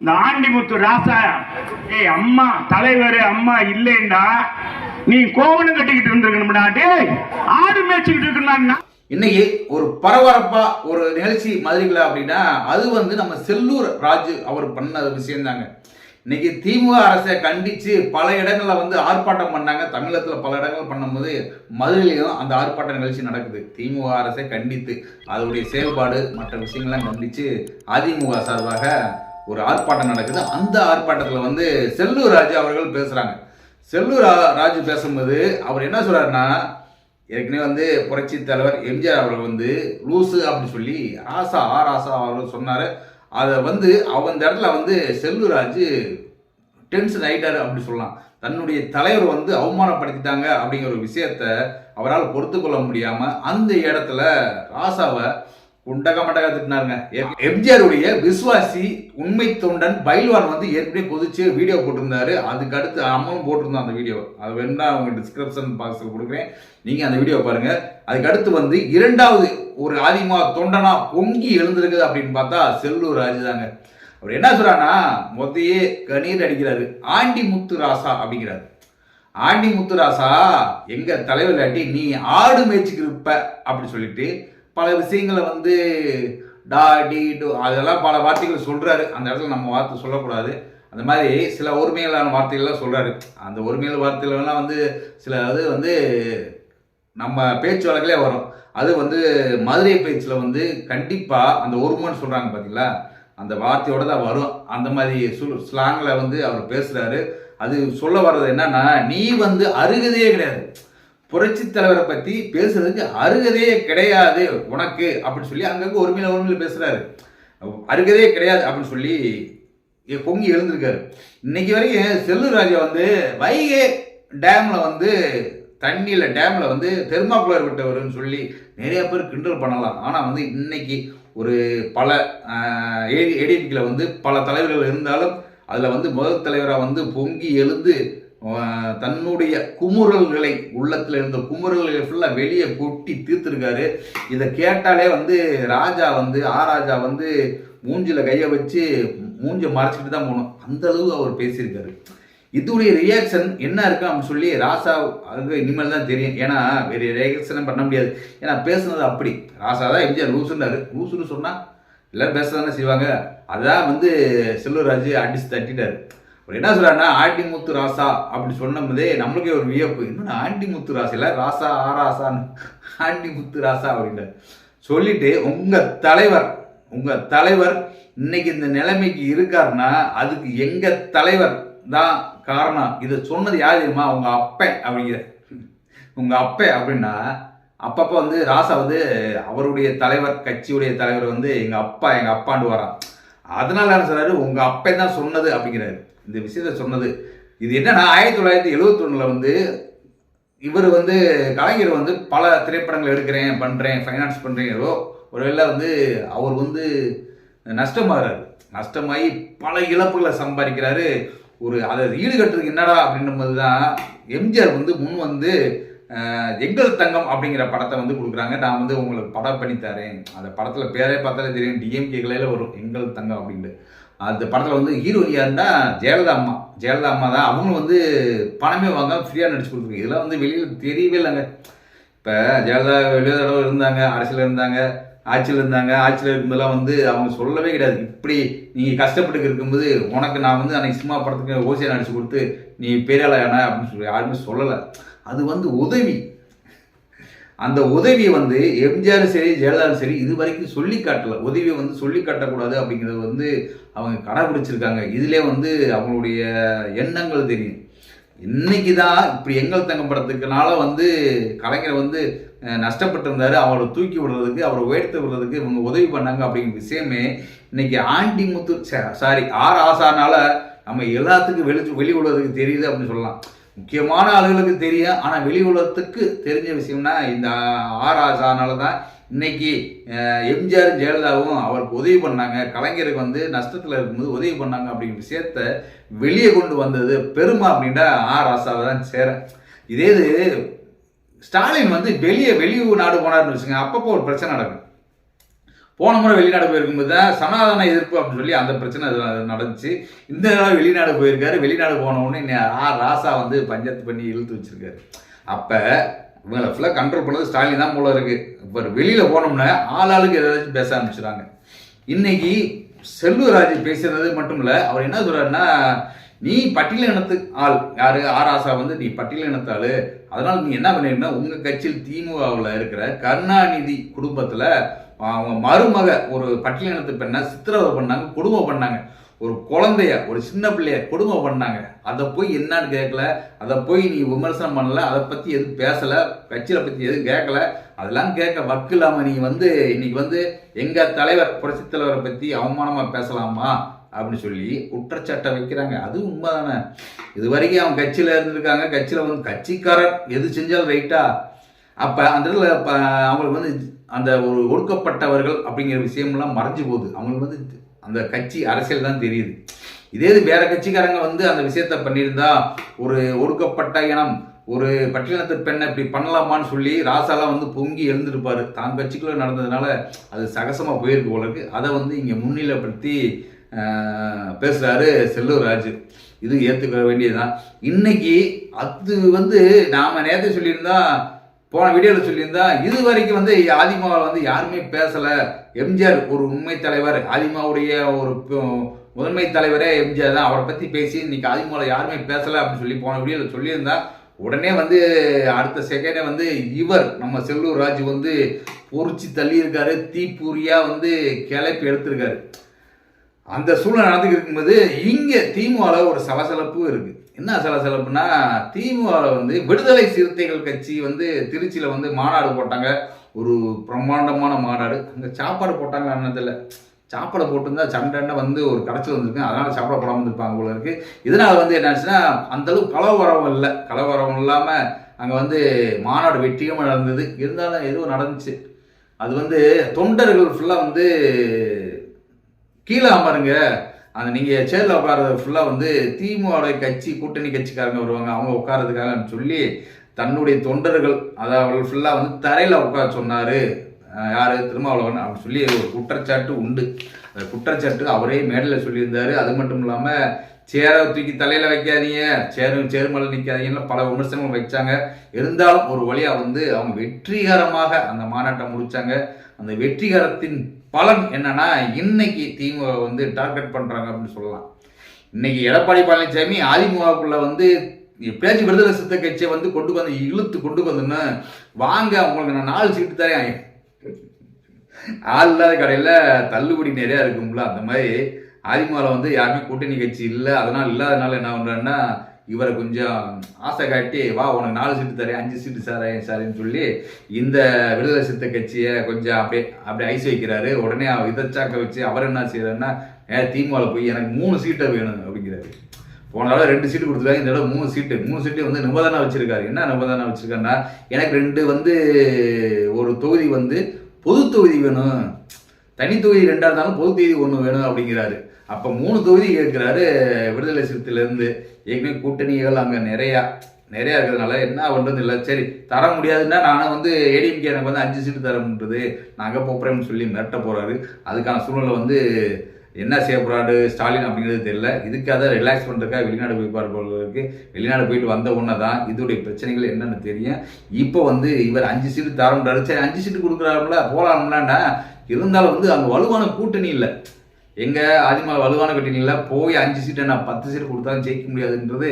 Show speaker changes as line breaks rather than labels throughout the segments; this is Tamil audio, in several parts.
இந்த ஆண்டிமுத்து ராசா ஏய் அம்மா தலைவர் அம்மா இல்லைண்டா நீ கோவணம் கட்டிக்கிட்டு இருந்திருக்கணும்டா டேய் ஆடு மேய்ச்சிக்கிட்டு இருக்கணும்னா
இன்னைக்கு ஒரு பரபரப்பா ஒரு நிகழ்ச்சி மாதிரிங்களா அப்படின்னா அது வந்து நம்ம செல்லூர் ராஜு அவர் பண்ண விஷயம் தாங்க இன்னைக்கு திமுக அரசை கண்டிச்சு பல இடங்களில் வந்து ஆர்ப்பாட்டம் பண்ணாங்க. தமிழகத்தில் பல இடங்கள் பண்ணும்போது மதுரையிலும் அந்த ஆர்ப்பாட்ட நிகழ்ச்சி நடக்குது. திமுக அரசை கண்டித்து அதனுடைய செயல்பாடு மற்ற விஷயங்கள்லாம் கண்டித்து அதிமுக சார்பாக ஒரு ஆர்ப்பாட்டம் நடக்குது. அந்த ஆர்ப்பாட்டத்தில் வந்து செல்லூர் ராஜு அவர்கள் பேசுகிறாங்க செல்லூர் ராஜு பேசும்போது அவர் என்ன சொல்கிறாருன்னா ஏற்கனவே வந்து புரட்சி தலைவர் எம்ஜிஆர் அவர்கள் வந்து லூசு அப்படின்னு சொல்லி ஆசா ஆ ராசா அவர்கள் சொன்னார். அதை வந்து அவன் இடத்துல வந்து செல்லூர் ராஜு டென்ஷன் ஆகிட்டார் அப்படி சொல்லலாம். தன்னுடைய தலைவர் வந்து அவமானப்படுத்திட்டாங்க அப்படிங்கிற ஒரு விஷயத்த அவரால் பொறுத்து கொள்ள அந்த இடத்துல ராசாவை உண்டக மண்டக திட்டினாருங்க எம்ஜிஆர் உடைய விசுவாசி உண்மை தொண்டன் பைல்வான் வந்து ஏற்கனவே பொதிச்சு வீடியோ போட்டிருந்தாரு. அதுக்கு அடுத்து அம்மாவும் போட்டிருந்தோம் அந்த வீடியோ. அது வேணா அவங்க டிஸ்கிரிப்ஷன் பாக்ஸில் கொடுக்குறேன். நீங்கள் அந்த வீடியோ பாருங்க. அதுக்கு அடுத்து வந்து இரண்டாவது ஒரு ஆதிமா தொண்டனா பொங்கி எழுந்திருக்குது அப்படின்னு பார்த்தா செல்லூர் ராஜு தாங்க. அவர் என்ன சொல்றாருன்னா மொத்தையே கணீர் அடிக்கிறாரு. ஆண்டி முத்து ராசா அப்படிங்கிறாரு. ஆண்டி முத்துராசா எங்க தலைவர் இல்லாட்டி நீ ஆடு மேய்ச்சிக்கு இருப்ப அப்படி சொல்லிட்டு பல விஷயங்களை வந்து டா டி டு அதெல்லாம் பல வார்த்தைகள் சொல்கிறாரு அந்த இடத்துல நம்ம வார்த்தை சொல்லக்கூடாது. அந்த மாதிரி சில ஒருமையிலான வார்த்தைகள்லாம் சொல்கிறாரு அந்த ஒருமையில வார்த்தைகள்லாம் வந்து சில அது வந்து நம்ம பேச்சு வழக்கிலே வரும். அது வந்து மதுரை பேச்சில் வந்து கண்டிப்பாக அந்த ஒருமைன்னு சொல்கிறாங்க பார்த்தீங்களா அந்த வார்த்தையோட தான் வரும். அந்த மாதிரி சுல் ஸ்லாங்கில் வந்து அவர் பேசுகிறாரு அது சொல்ல வர்றது என்னன்னா நீ வந்து அருகதையே கிடையாது. புரட்சி தலைவரை பற்றி பேசுறதுக்கு அருகதையே கிடையாது உனக்கு அப்படின்னு சொல்லி அங்கங்கே ஒருமையில ஒருமையில பேசுகிறாரு அருகதையே கிடையாது அப்படின்னு சொல்லி பொங்கி எழுந்திருக்காரு. இன்னைக்கு வரைக்கும் செல்லூர் ராஜா வந்து வைகை டேம்ல வந்து தண்ணியில டேம்ல வந்து தெர்மாக்குலர் விட்டவர்னு சொல்லி நிறைய பேர் கிண்டல் பண்ணலாம். ஆனா வந்து இன்னைக்கு ஒரு பல ஏடிபிக்கில் வந்து பல தலைவர்கள் இருந்தாலும் அதில் வந்து முதல் தலைவராக வந்து பொங்கி எழுந்து தன்னுடைய குமுறல்களை உள்ளத்தில் இருந்த குமுறல்களை ஃபுல்லாக வெளியே கொட்டி தீர்த்துருக்காரு. இதை கேட்டாலே வந்து ராஜா வந்து ஆ ராஜா வந்து மூஞ்சில் கையை வச்சு மூஞ்சை மறைச்சிட்டு தான் போகணும் அந்த அளவு அவர் பேசியிருக்காரு. இதுடைய ரியாக்ஷன் என்ன இருக்கு அப்படின்னு சொல்லி ராசா அது இனிமேல் தான் தெரியும். ஏன்னா வேறு ரியாக்ஷனும் பண்ண முடியாது. ஏன்னா பேசுனது அப்படி. ராசா தான் எம்ஜிஆர் லூசுன்னாரு. லூசுன்னு சொன்னால் எல்லாரும் பேச தானே செய்வாங்க. அதான் வந்து செல்லூர்ராஜ் அடிச்சு தட்டிட்டாரு. அவர் என்ன சொல்றாருன்னா ஆண்டிமுத்து ராசா அப்படி சொன்னபோதே நம்மளுக்கே ஒரு வியப்பு. இன்னொன்று ஆண்டிமுத்து ராசா இல்லை ராசா ஆ ராசான்னு ஆண்டிமுத்து ராசா அப்படின்றார். சொல்லிட்டு உங்க தலைவர் உங்க தலைவர் இன்னைக்கு இந்த நிலைமைக்கு இருக்காருன்னா அதுக்கு எங்க தலைவர் தான் காரணம். இதை சொன்னது யார் தெரியுமா? உங்க அப்பன் அப்படிங்கிற உங்க அப்பன் அப்படின்னா அப்பப்போ வந்து ராசா வந்து அவருடைய தலைவர் கட்சியுடைய தலைவர் வந்து எங்க அப்பா எங்க அப்பாண்டு வரான். அதனால என்ன சொல்றாரு? உங்க அப்பன் தான் சொன்னது அப்படிங்கிறாரு. இந்த விஷயத்த சொன்னது. இது என்னன்னா ஆயிரத்தி தொள்ளாயிரத்தி எழுவத்தி வந்து இவர் வந்து கலைஞர் வந்து பல திரைப்படங்கள் எடுக்கிறேன் பண்ணுறேன் ஃபைனான்ஸ் பண்ணுறேங்களோ ஒருவேளை வந்து அவர் வந்து நஷ்டமாகிறாரு நஷ்டமாகி பல இழப்புகளை சம்பாதிக்கிறாரு. ஒரு அதை ஈடுகட்டுறதுக்கு என்னடா அப்படின்னும்போது தான் எம்ஜிஆர் வந்து முன் வந்து எங்கள் தங்கம் அப்படிங்கிற படத்தை வந்து கொடுக்குறாங்க. நான் வந்து உங்களுக்கு படம் பண்ணி தரேன். அந்த படத்தில் பேரே பார்த்தாலே தெரியும் டிஎம்கே கலையில் வரும் எங்கள் தங்கம் அப்படின்ட்டு. அந்த படத்தில் வந்து ஹீரோ இருந்தால் ஜெயலலிதா அம்மா. ஜெயலலிதா அம்மா தான். அவங்களும் வந்து பணமே வாங்க ஃப்ரீயாக நடிச்சு கொடுத்துருக்கு இதெல்லாம் வந்து வெளியில் தெரியவே இல்லைங்க. இப்போ ஜெயலலிதா வெளியே இருந்தாங்க அரசியல் இருந்தாங்க ஆட்சியில் இருந்தாங்க. ஆட்சியில் இருக்கும்போதெல்லாம் வந்து அவங்க சொல்லவே கிடையாது. இப்படி நீங்கள் கஷ்டப்பட்டு இருக்கும்போது உனக்கு நான் வந்து அன்னைக்கு சினிமா படத்துக்கு ஓசியாக நடிச்சு கொடுத்து நீ பெரியாளான அப்படின்னு சொல்லி யாருமே சொல்லலை. அது வந்து உதவி. அந்த உதவியை வந்து எம்ஜிஆரும் சரி ஜெயலலிதாவும் சரி இது வரைக்கும் சொல்லி காட்டல. உதவியை வந்து சொல்லி காட்டக்கூடாது அப்படிங்கிறது வந்து அவங்க கடைபிடிச்சிருக்காங்க இதுலேயே வந்து அவங்களுடைய எண்ணங்கள் தெரியும். இன்னைக்கு தான் இப்படி எங்கள் தங்கம் படத்துக்குனால வந்து கலைஞர் வந்து நஷ்டப்பட்டிருந்தாரு. அவரை தூக்கி விடுறதுக்கு அவரை உயர்த்து விடுறதுக்கு இவங்க உதவி பண்ணாங்க அப்படிங்கிற விஷயமே இன்னைக்கு ஆண்டி முத்து சாரி ஆர் ஆசானால நம்ம எல்லாத்துக்கும் வெளி வெளி விடுறதுக்கு தெரியுது அப்படின்னு சொல்லலாம். முக்கியமான ஆளுகளுக்கு தெரியும் ஆனால் வெளி உலகத்துக்கு தெரிஞ்ச விஷயம்னா இந்த ஆர் ஆசானால தான் இன்னைக்கு எம்ஜிஆர் ஜெயலலிதாவும் அவருக்கு உதவி பண்ணாங்க. கலைஞருக்கு வந்து நஷ்டத்தில் இருக்கும்போது உதவி பண்ணாங்க அப்படிங்கிற விஷயத்த வெளியே கொண்டு வந்தது பெருமை அப்படின்ட்டா ஆர் ஆசாவை தான் சேரேன் இதே இது ஸ்டாலின் வந்து வெளியே வெளியூர் நாடு போனார்னு வச்சுங்க அப்பப்போ ஒரு பிரச்சனை நடக்கும். போன முறை வெளிநாடு போயிருக்கும்போது தான் சனாதன எதிர்ப்பு அப்படின்னு சொல்லி அந்த பிரச்சனை அது நடந்துச்சு. இந்த தடவை வெளிநாடு போயிருக்காரு. வெளிநாடு போன உடனே இன்னை ஆ ராசா வந்து பஞ்சாயத்து பண்ணி இழுத்து வச்சிருக்காரு. அப்போ இவங்களை ஃபுல்லாக கண்ட்ரோல் பண்ணது ஸ்டாலின் தான் போல இருக்கு. இப்போ வெளியில் போனோம்னா ஆள் ஆளுக்கு ஏதாச்சும் பேச ஆரம்பிச்சிடுறாங்க. இன்னைக்கு செல்வராஜ் பேசுறது மட்டும் இல்லை அவர் என்ன சொல்கிறாருன்னா நீ பட்டியல் இனத்து ஆள். யாரு? ஆர் ஆசா வந்து நீ பட்டியல் இனத்து அதனால் நீ என்ன பண்ணிருந்தா உங்கள் கட்சியில் திமுகவில் இருக்கிற கருணாநிதி குடும்பத்தில் அவங்க மருமக ஒரு பட்டியலினத்து பெண்ணை சித்திரவதை பண்ணாங்க கொடுமை பண்ணாங்க. ஒரு குழந்தைய ஒரு சின்ன பிள்ளைய கொடுமை பண்ணாங்க. அதை போய் என்னன்னு கேட்கல அதை போய் நீ விமர்சனம் பண்ணல? அதை பற்றி எதுவும் பேசலை? கட்சியில் பற்றி எதுவும் கேட்கல அதெல்லாம் கேட்க வக்கு இல்லாமல் நீ வந்து இன்னைக்கு வந்து எங்கள் தலைவர் புரட்சி தலைவரை பற்றி அவமானமாக பேசலாமா? அப்படின்னு சொல்லி குற்றச்சாட்டை வைக்கிறாங்க. அது உண்மைதானே. இது வரைக்கும் அவங்க கட்சியில் இருந்திருக்காங்க. கட்சியில் வந்து கட்சிக்காரர் எது செஞ்சாலும் ரைட்டா அப்போ அந்த இடத்துல அவங்களுக்கு வந்து அந்த ஒரு ஒடுக்கப்பட்டவர்கள் அப்படிங்கிற விஷயம்லாம் மறைஞ்சு போகுது. அவங்களுக்கு வந்து அந்த கட்சி அரசியல் தான் தெரியுது. இதே இது வேற கட்சிக்காரங்க வந்து அந்த விஷயத்த பண்ணியிருந்தா ஒரு ஒடுக்கப்பட்ட இனம் ஒரு பட்டியலத்து பெண்ணை இப்படி பண்ணலாமான்னு சொல்லி ராசாலாம் வந்து பொங்கி எழுந்திருப்பாரு. தான் கட்சிக்குள்ளே நடந்ததுனால அது சகசமாக போயிருக்கு போலருக்கு. அதை வந்து இங்கே முன்னிலைப்படுத்தி பேசுகிறாரு செல்லூர் ராஜு. இது ஏற்றுக்க வேண்டியதுதான். இன்னைக்கு அது வந்து நாம் நேற்று சொல்லியிருந்தா போன வீடியோவில் சொல்லியிருந்தா இது வரைக்கும் வந்து ஆதிமாவில் வந்து யாருமே பேசலை. எம்ஜிஆர் ஒரு உண்மை தலைவர் ஆதிமாவுடைய ஒரு முதன்மை தலைவரே எம்ஜிஆர் தான். அவரை பற்றி பேசி இன்னைக்கு ஆதிமாவில் யாருமே பேசலை அப்படின்னு சொல்லி போன வீடியோவில் சொல்லியிருந்தா உடனே வந்து அடுத்த செகண்டே வந்து இவர் நம்ம செல்லூர் ராஜு வந்து பொறிச்சு தள்ளியிருக்காரு. தீப்பூரியாக வந்து கிளப்பி எடுத்திருக்காரு. அந்த சூழ்நிலை நடந்துக்கிட்டு இருக்கும்போது இங்கே திமுகவில் ஒரு சலசலப்பு இருக்குது என்ன சலசலப்புனா திமுகவில் வந்து விடுதலை சிறுத்தைகள் கட்சி வந்து திருச்சியில் வந்து மாநாடு போட்டாங்க. ஒரு பிரம்மாண்டமான மாநாடு. அங்கே சாப்பாடு போட்டாங்க அண்ணத்தில் சாப்பாடு போட்டிருந்தா சண்டை வந்து ஒரு கடைச்சல் வந்திருக்கு. அதனால் சாப்பாடு போடாமல் இருந்திருப்பாங்க போல இருக்கு. இதனால் வந்து என்னாச்சுன்னா அந்த அளவுக்கு கலவரம் இல்லை. கலவரம் இல்லாமல் அங்கே வந்து மாநாடு வெற்றிகமாக நடந்தது. இருந்தாலும் எதுவும் நடந்துச்சு. அது வந்து தொண்டர்கள் ஃபுல்லாக வந்து கீழே அமருங்க. அந்த நீங்கள் சேர்ல உட்காரது ஃபுல்லாக வந்து திமுக கட்சி கூட்டணி கட்சிக்காரங்க வருவாங்க. அவங்க உட்கார்றதுக்காக சொல்லி தன்னுடைய தொண்டர்கள் அதாவது ஃபுல்லாக வந்து தரையில் உட்கார சொன்னார். யார்? திருமாவளவன் அப்படின்னு சொல்லி ஒரு குற்றச்சாட்டு உண்டு. அந்த குற்றச்சாட்டு அவரே மேடையில் சொல்லியிருந்தாரு. அது மட்டும் இல்லாமல் சேரை தூக்கி தலையில் வைக்காதீங்க. சேரும் சேர்மலை நிற்காதீங்கன்னு பல விமர்சனங்கள் வச்சாங்க. இருந்தாலும் ஒரு வழியாக வந்து அவங்க வெற்றிகரமாக அந்த மாநாட்டை முடிச்சாங்க. அந்த வெற்றிகரத்தின் பலன் என்னன்னா இன்னைக்கு திமுக வந்து டார்கெட் பண்றாங்க அப்படின்னு சொல்லலாம். இன்னைக்கு எடப்பாடி பழனிசாமி அதிமுகக்குள்ள வந்து எப்படியாச்சும் விடுதலை சித்த கட்சியை வந்து கொண்டு வந்து இழுத்து கொண்டு வந்துன்னு வாங்க உங்களுக்கு நான் நாலு சீட்டு தரேன். ஆள் இல்லாத கடையில் தள்ளுபடி நிறையா இருக்கும்ல அந்த மாதிரி அதிமுகவில் வந்து யாருமே கூட்டணி கட்சி இல்லை அதனால் இல்லாதனால என்ன பண்ணுறாங்கன்னா இவரை கொஞ்சம் ஆசை காட்டி வா உனக்கு நாலு சீட்டு தரேன் அஞ்சு சீட்டு சாரேன் சாருன்னு சொல்லி இந்த விடுதலை சித்த கட்சியை கொஞ்சம் அப்படியே அப்படியே ஐஸ் வைக்கிறாரு. உடனே அவர் இதச்சாக்க வச்சு அவர் என்ன செய்யறாருன்னா ஏ திமுகவில் போய் எனக்கு மூணு சீட்டை வேணும் அப்படிங்கிறாரு. போன தடவை ரெண்டு சீட்டு கொடுத்துருக்காங்க இந்த தடவை மூணு சீட்டு மூணு சீட்டு வந்து நிபந்தனை வச்சிருக்காரு. என்ன நிபந்தனை வச்சிருக்காருன்னா எனக்கு ரெண்டு வந்து ஒரு தொகுதி வந்து பொது தொகுதி வேணும். தனி தொகுதி ரெண்டாக இருந்தாலும் பொது தொகுதி ஒன்று வேணும் அப்படிங்கிறாரு. அப்போ மூணு தொகுதி கேட்குறாரு விடுதலை சிறுத்தையிலேருந்து ஏற்கனவே கூட்டணிகள் அங்கே நிறையா நிறையா இருக்கிறதுனால என்ன பண்ணுறது இல்லை சரி தர முடியாதுன்னா நானும் வந்து ஏடிஎம்கே எனக்கு வந்து அஞ்சு சீட்டு தரமுன்றது நாங்கள் போகிறேன்னு சொல்லி மிரட்ட போகிறாரு அதுக்கான சூழ்நிலை வந்து என்ன செய்ய போறாரு ஸ்டாலின் அப்படிங்கிறது தெரியல. இதுக்காக ரிலாக்ஸ் பண்ணுறதுக்காக வெளிநாடு போய் பார்ப்பவர்களுக்கு வெளிநாடு போயிட்டு வந்த உடனே தான் இதோடைய பிரச்சனைகள் என்னன்னு தெரியும். இப்போ வந்து இவர் அஞ்சு சீட்டு தரம்ன்றாரு சரி அஞ்சு சீட்டு கொடுக்குறாருல போகலாம்லாண்டா இருந்தாலும் வந்து அங்கே வலுவான கூட்டணி இல்லை. எங்க ஆதிமலை வலுவான கட்டிங்களில் போய் அஞ்சு சீட்டை நான் பத்து சீட்டு கொடுத்தாலும் ஜெயிக்க முடியாதுன்றது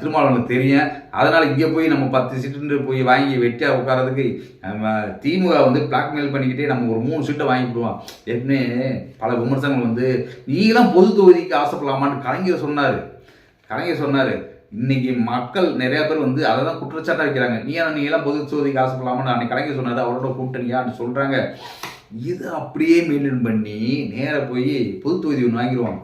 திருமாவளவனுக்கு தெரியும். அதனால் இங்கே போய் நம்ம பத்து சீட்டு போய் வாங்கி வெட்டியாக உட்காரதுக்கு நம்ம திமுக வந்து பிளாக்மெயில் பண்ணிக்கிட்டே நம்ம ஒரு மூணு சீட்டை வாங்கிவிடுவோம் ஏற்கனவே பல விமர்சனங்கள் வந்து நீலாம் பொது தொகுதிக்கு ஆசைப்படலாமான்னு கலைஞர் சொன்னார். கலைஞர் சொன்னார் இன்னைக்கு மக்கள் நிறைய பேர் வந்து அதை தான் குற்றச்சாட்டாக வைக்கிறாங்க. நீ ஏன்னா நீங்களாம் பொது தொகுதிக்கு ஆசைப்படலாமான்னு அன்னைக்கு கலைஞர் சொன்னார் அவரோட கூட்டணியான்னு சொல்கிறாங்க இது அப்படியே மெயின்டைன் பண்ணி நேராக போய் பொது தொகுதி ஒன்று வாங்கிடுவோம்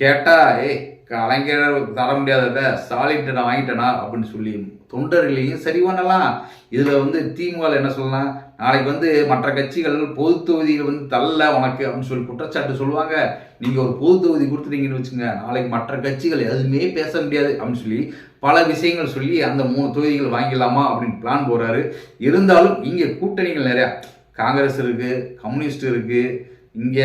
கேட்டா ஏய் கலைஞர் தர முடியாதத ஸ்டாலின் நான் வாங்கிட்டேனா? அப்படின்னு சொல்லி தொண்டர்களையும் சரி பண்ணலாம். இதில் வந்து திமுக என்ன சொல்லலாம்? நாளைக்கு வந்து மற்ற கட்சிகள் பொது தொகுதியில் வந்து தள்ள உனக்கு அப்படின்னு சொல்லி குற்றச்சாட்டு சொல்லுவாங்க. நீங்கள் ஒரு பொது தொகுதி கொடுத்துட்டீங்கன்னு வச்சுங்க நாளைக்கு மற்ற கட்சிகள் எதுவுமே பேச முடியாது அப்படின்னு சொல்லி பல விஷயங்கள் சொல்லி அந்த மூணு தொகுதிகள் வாங்கிடலாமா அப்படின்னு பிளான் போடுறாரு இருந்தாலும் இங்கே கூட்டணிகள் நிறையா. காங்கிரஸ் இருக்குது கம்யூனிஸ்ட் இருக்குது இங்கே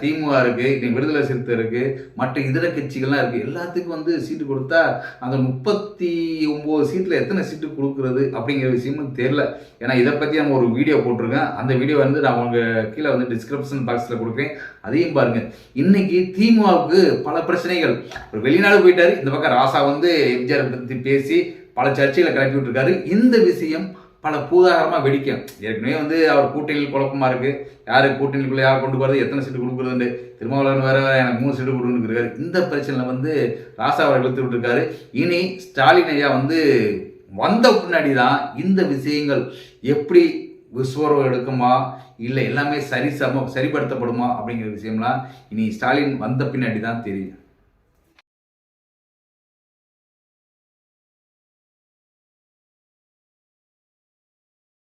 திமுக இருக்குது இன்னைக்கு விடுதலை சிறுத்தை இருக்குது மற்ற இதர கட்சிகள்லாம் இருக்குது எல்லாத்துக்கும் வந்து சீட்டு கொடுத்தா அந்த முப்பத்தி ஒம்பது சீட்டில் எத்தனை சீட்டு கொடுக்குறது அப்படிங்கிற விஷயமும் தெரில ஏன்னா இதை பற்றி நம்ம ஒரு வீடியோ போட்டிருக்கேன். அந்த வீடியோ வந்து நான் உங்கள் கீழே வந்து டிஸ்கிரிப்ஷன் பாக்ஸில் கொடுக்குறேன். அதையும் பாருங்கள் இன்றைக்கி திமுகவுக்கு பல பிரச்சனைகள். ஒரு வெளிநாடு போயிட்டார். இந்த பக்கம் ராசா வந்து எம்ஜிஆர் பற்றி பேசி பல சர்ச்சைகளை கிளப்பி விட்டுருக்காரு இந்த விஷயம் பல பூதாகரமாக வெடிக்கும். ஏற்கனவே வந்து அவர் கூட்டணியில் குழப்பமாக இருக்குது யார் கூட்டணிக்குள்ள யார் கொண்டு போகிறது எத்தனை சீட்டு கொடுக்குறதுன்னு திருமாவளவன் வேறு எனக்கு மூணு சீட்டு கொடுக்குறாரு இந்த பிரச்சனையில் வந்து ராசா அவர் இழுத்து விட்டுருக்காரு. இனி ஸ்டாலின் ஐயா வந்து வந்த பின்னாடி தான் இந்த விஷயங்கள் எப்படி விஸ்வரம் எடுக்குமா இல்லை எல்லாமே சரி சம சரிப்படுத்தப்படுமா அப்படிங்கிற விஷயம்லாம் இனி ஸ்டாலின் வந்த பின்னாடி தான் தெரியும்.